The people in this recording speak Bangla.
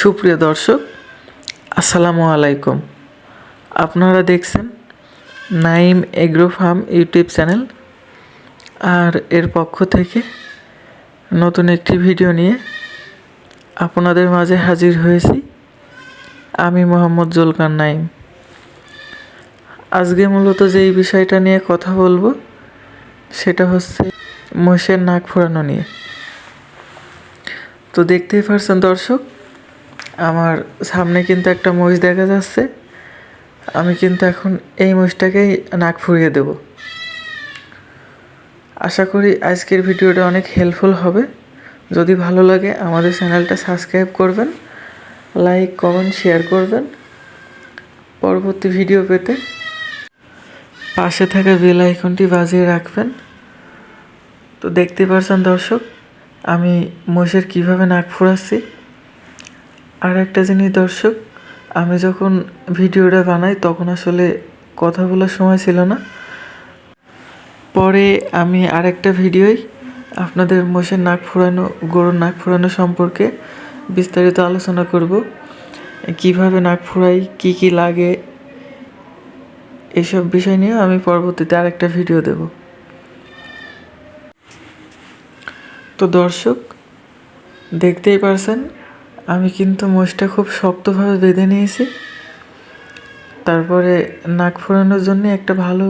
সুপ্রিয় দর্শক, আসসালামু আলাইকুম। আপনারা দেখছেন Naim agro farm YouTube channel. আর এর পক্ষ থেকে নতুন একটি ভিডিও নিয়ে আপনাদের মাঝে হাজির হয়েছি আমি মোহাম্মদ জুলকার নাইম। আজকে মূলত যেই বিষয়টা নিয়ে কথা বলব, সেটা হচ্ছে মোষের নাক ফোরানো নিয়ে। তো দেখতেই পারছেন দর্শক আমার সামনে কিন্তু একটা মহিষ দেখা যাচ্ছে। আমি কিন্তু এখন এই মহিষটাকেই নাক ফুরিয়ে দেব। আশা করি আজকের ভিডিওটা অনেক হেল্পফুল হবে। যদি ভালো লাগে আমাদের চ্যানেলটা সাবস্ক্রাইব করবেন লাইক কমেন্ট শেয়ার করবেন। পরবর্তী ভিডিও পেতে পাশে থাকা বেল আইকনটি বাজিয়ে রাখবেন। তো দেখতে পারছেন দর্শক, আমি মোষের কীভাবে নাক ফুরাচ্ছি। আর একটা জিনিস দর্শক, আমি যখন ভিডিওটা বানাই তখন আসলে কথা বলার সময় ছিল না। পরে আমি আরেকটা ভিডিওই আপনাদের মোষের নাক ফুরানো, গরুর নাক ফুরানো সম্পর্কে বিস্তারিত আলোচনা করব। কীভাবে নাক ফুরাই, কি কি লাগে, এসব বিষয় নিয়ে আমি পরবর্তীতে আরেকটা ভিডিও দেব। তো দর্শক, দেখতেই পারছেন আমি কিন্তু মোষটা খুব শক্তভাবে বেঁধে নিয়েছি। তারপরে নাক ফোরানোর জন্য একটা ভালো